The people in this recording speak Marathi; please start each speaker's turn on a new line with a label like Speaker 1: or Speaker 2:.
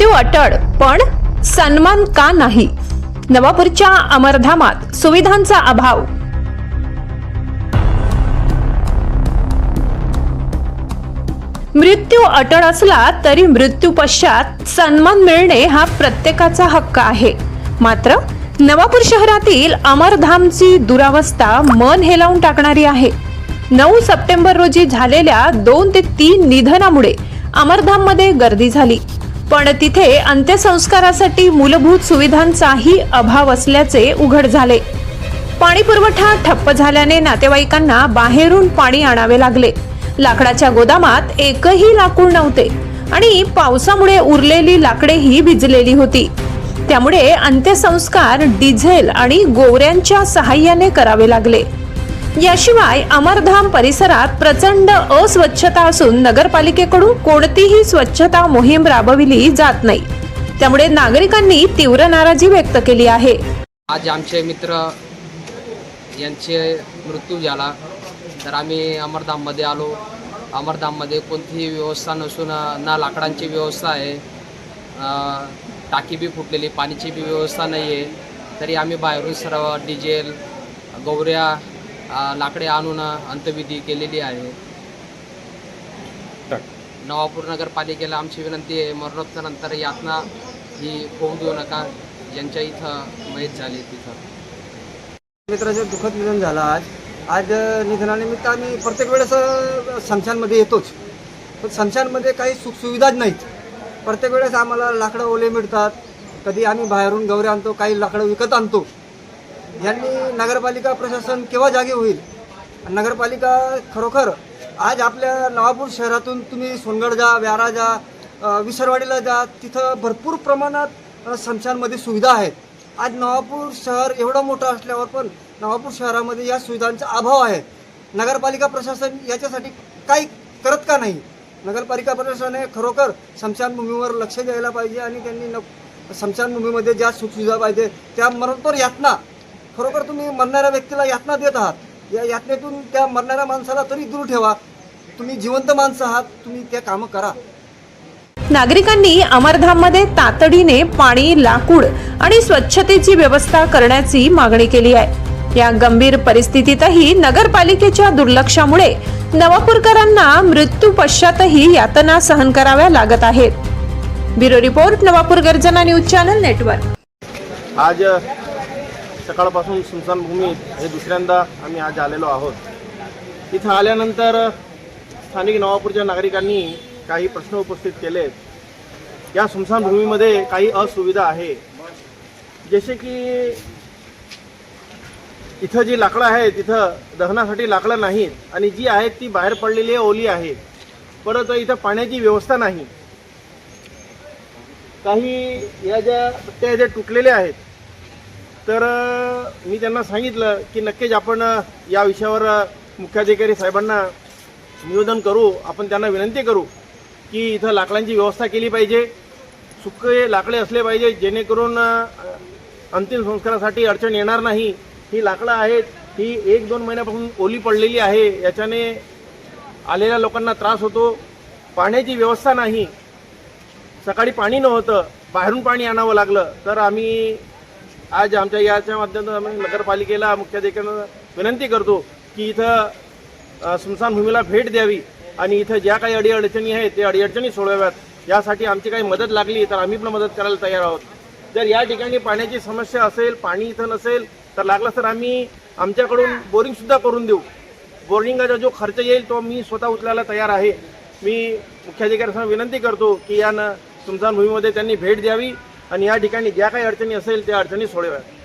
Speaker 1: मृत्यू अटळ पण सन्मान का नाही? नवापूरच्या अमरधामात सुविधांचा अभाव. मृत्यू अटळ असला तरी मृत्यू पश्चात सन्मान मिळणे हा प्रत्येकाचा हक्क आहे. मात्र नवापूर शहरातील अमरधामची दुरावस्था मन हेलावून टाकणारी आहे. नऊ सप्टेंबर रोजी झालेल्या दोन ते तीन निधनामुळे अमरधाममध्ये गर्दी झाली. पण तिथे अंत्यसंस्कारासाठी मूलभूत सुविधांचाही अभाव असल्याचे उघड झाले. पाणी पुरवठा ठप्प झाल्याने नातेवाईकांना बाहेरून पाणी आणावे लागले. लाकडाच्या गोदामात एकही लाकूड नव्हते आणि पावसामुळे उरलेली लाकडेही भिजलेली होती. त्यामुळे अंत्यसंस्कार डिझेल आणि गोवऱ्यांच्या सहाय्याने करावे लागले. याशिवाय अमरधाम परिसरात प्रचंड अस्वच्छता असून नगरपालिकेकडून कोणतीही स्वच्छता मोहीम राबविली जात नाही. त्यामुळे नागरिकांनी तीव्र नाराजी व्यक्त केली आहे.
Speaker 2: आज आमचे मित्र यांचे मृत्यू झाला. तर आम्ही अमरधाममध्ये आलो. अमरधाममध्ये कोणतीही व्यवस्था नसून ना लाकडांची व्यवस्था आहे. टाकी बी फुटलेली पाण्याची बी व्यवस्था नाही आहे तरी आम्ही बाहेरून सर्व डिझेल गौऱ्या लाकडे आणून अंतविधी केलेली आहे. नवापूर नगरपालिकेला आमची विनंती आहे मरणोत्तरानंतर यातना ही होऊ देऊ नका. ज्यांच्या इथं मयत झाली तिथं.
Speaker 3: मित्राचं दुःखद निधन झालं आज. आज निधनानिमित्त आम्ही प्रत्येक वेळेस अ, स्मशानमध्ये येतोच. पण स्मशानमध्ये काही सुखसुविधाच नाहीत. प्रत्येक वेळेस आम्हाला लाकडं ओले मिळतात. कधी आम्ही बाहेरून गौरे आणतो काही लाकडं विकत आणतो. यांनी नगरपालिका प्रशासन केव्हा जागे होईल? नगरपालिका खरोखर आज आपल्या नवापूर शहरातून तुम्ही सोनगड जा व्यारा जा विसरवाडीला जा तिथं भरपूर प्रमाणात समशांमध्ये सुविधा आहेत. आज नवापूर शहर एवढं मोठं असल्यावर पण नवापूर शहरामध्ये या सुविधांचा अभाव आहे. नगरपालिका प्रशासन याच्यासाठी काही करत का नाही? नगरपालिका प्रशासनाने खरोखर समशानभूमीवर लक्ष द्यायला पाहिजे आणि त्यांनी न समशानभूमीमध्ये ज्या सुखसुविधा पाहिजे त्या मरणोत्तर यातना खरोखर तुम्ही मरणाऱ्या व्यक्तीला यातना देत आहात. या यातनेतून त्या मरणाऱ्या माणसाला तरी दूर ठेवा. तुम्ही जिवंत माणसं आहात तुम्ही त्या कामं करा.
Speaker 1: नागरिकांनी अमरधाममध्ये तातडीने पाणी लाकूड आणि स्वच्छतेची व्यवस्था करण्याची मागणी केली आहे. या गंभीर परिस्थितीतही नगरपालिकेच्या दुर्लक्षामुळे नवापूरकरांना मृत्यू पश्चातही यातना सहन कराव्या लागत आहेत. ब्युरो रिपोर्ट नवापूर गर्जना न्यूज चॅनल नेटवर्क.
Speaker 4: आज सकाळपासून स्मशानभूमीत हे दुसऱ्यांदा आम्ही आज आलेलो आहोत. इथं आल्यानंतर स्थानिक नवापूरच्या नागरिकांनी काही प्रश्न उपस्थित केलेत या स्मशानभूमीमध्ये काही असुविधा आहे. जसे की इथं जी लाकडं आहेत तिथं दहनासाठी लाकडं नाहीत आणि जी आहेत ती बाहेर पडलेली ओली आहे. परत इथं पाण्याची व्यवस्था नाही. काही या ज्या पट्ट्या ज्या तुटलेल्या आहेत. तर मी त्यांना सांगितलं की नक्कीच आपण या विषयावर मुख्याधिकारी साहेबांना निवेदन करू. आपण त्यांना विनंती करू की इथं लाकडांची व्यवस्था केली पाहिजे. सुके लाकडे असले पाहिजे जेणेकरून अंतिम संस्कारासाठी अडचण येणार नाही. ही लाकडं आहेत ही एक दोन महिन्यापासून ओली पडलेली आहे. याच्याने आलेल्या लोकांना त्रास होतो. पाण्याची व्यवस्था नाही. सकाळी पाणी नव्हतं. बाहेरून पाणी आणावं लागलं. तर आम्ही आज आमच्या याच्या माध्यमातून आम्ही नगरपालिकेला मुख्याधिकाऱ्यांना विनंती करतो की इथं अ, स्मशानभूमीला भेट द्यावी आणि इथं ज्या काही अडीअडचणी आहेत ते अडीअडचणी सोडवाव्यात. यासाठी आमची काही मदत लागली तर आम्ही पण मदत करायला तयार आहोत. जर या ठिकाणी पाण्याची समस्या असेल पाणी इथं नसेल तर लागलं तर आम्ही आमच्याकडून बोरिंगसुद्धा करून देऊ. बोरिंगाचा जो खर्च येईल तो मी स्वतः उचलायला तयार आहे. मी मुख्याधिकाऱ्यांना विनंती करतो की या न स्मशानभूमीमध्ये त्यांनी भेट द्यावी. आणि या ठिकाणी ज्या काही अडचणी असेल त्या अडचणी सोडव्यात